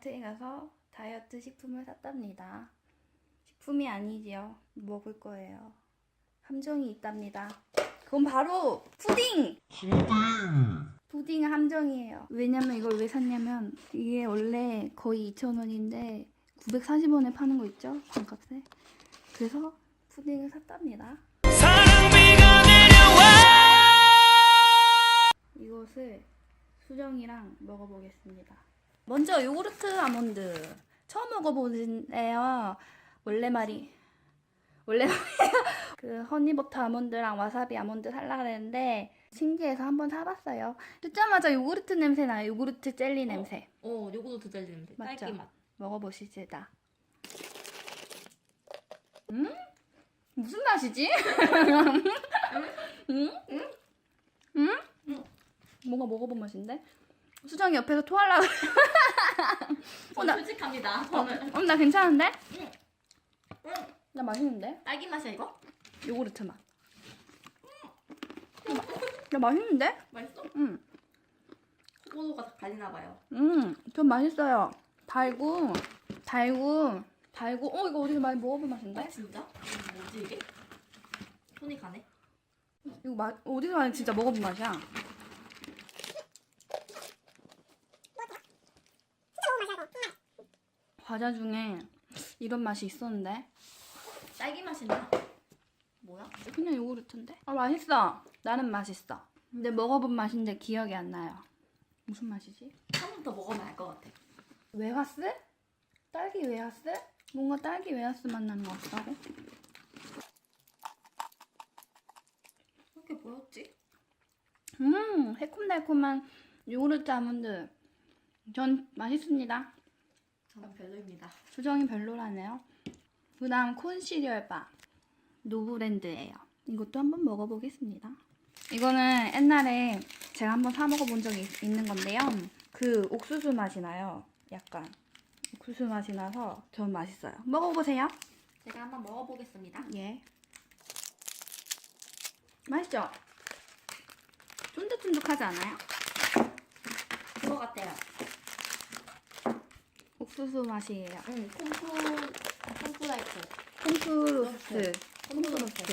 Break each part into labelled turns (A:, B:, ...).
A: 싶어서 다이어트 식품을 샀답니다. 식품이 아니지요. 먹을 거예요. 함정이 있답니다. 그건 바로 푸딩! 푸딩 함정이에요. 왜냐면 이걸 왜 샀냐면 이게 원래 거의 2,000원인데 940원에 파는 거 있죠? 반값에. 그래서 푸딩을 샀답니다. 이것을 수정이랑 먹어보겠습니다. 먼저 요구르트 아몬드 처음 먹어보는데요. 원래 말이 원래. 그 허니버터 아몬드랑 와사비 아몬드 살라 그랬는데 신기해서 한번 사봤어요. 뜯자마자 요구르트 냄새 나요. 요구르트 젤리 냄새.
B: 어, 요거도 젤리 냄새.
A: 맞죠?
B: 딸기 맛.
A: 먹어보시지다. 음? 무슨 맛이지? 음? 음? 음? 뭔가 먹어본 맛인데? 수정이 옆에서 토하려고.
B: 저
A: 어, 나-
B: 솔직합니다.
A: 어,
B: 저는
A: 어, 나 괜찮은데?
B: 응.
A: 나 맛있는데?
B: 딸기 맛이야 이거?
A: 요구르트 맛. 나 맛있는데?
B: 맛있어?
A: 응.
B: 소고도가 다 갈리나 봐요.
A: 음, 좀 맛있어요. 달고, 달고, 달고. 어, 이거 어디서 많이 먹어본 맛인데?
B: 아 진짜? 음, 뭐지 이게? 손이 가네.
A: 이거 맛 어디서 많이 진짜 먹어본 맛이야? 과자 중에 이런 맛이 있었는데
B: 딸기 맛이 나. 뭐야?
A: 그냥 요구르트인데? 아 맛있어. 나는 맛있어. 근데 먹어본 맛인데 기억이 안 나요. 무슨 맛이지?
B: 한 번 더 먹으면 알 것 같아.
A: 웨하스? 딸기 웨하스? 뭔가 딸기 웨하스 맛 나는 것 하고.
B: 이게 뭐였지?
A: 음, 새콤달콤한 요구르트 아몬드. 전 맛있습니다.
B: 저는 별로입니다.
A: 수정이 별로라네요. 그 다음 콘 시리얼바. 노브랜드예요. 이것도 한번 먹어보겠습니다. 이거는 옛날에 제가 한번 사 먹어본 적이 있- 있는 건데요. 그 옥수수 맛이 나요. 약간. 옥수수 맛이 나서 전 맛있어요. 먹어보세요.
B: 제가 한번 먹어보겠습니다.
A: 예. 맛있죠? 쫀득쫀득하지 않아요?
B: 그거 같아요.
A: 옥수수 맛이에요.
B: 응, 콤프, 콤프라이프.
A: 콩프로스트.
B: 콤프로스트.
A: 콩프로스트.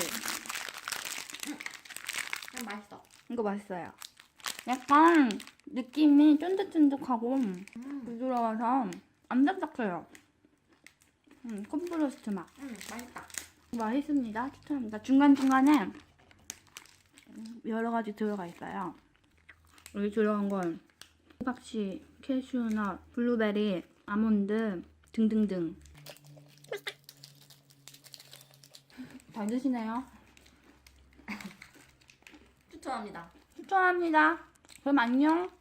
B: 그냥 맛있어.
A: 이거 맛있어요. 약간 느낌이 쫀득쫀득하고
B: 음,
A: 부드러워서 안 딱딱해요. 음, 콤프로스트 맛.
B: 음, 맛있다.
A: 맛있습니다. 추천합니다. 중간중간에 여러 가지 들어가 있어요. 여기 들어간 건 호박씨, 캐슈넛, 블루베리, 아몬드 등등등. 잘 드시네요.
B: 추천합니다.
A: 추천합니다. 그럼 안녕.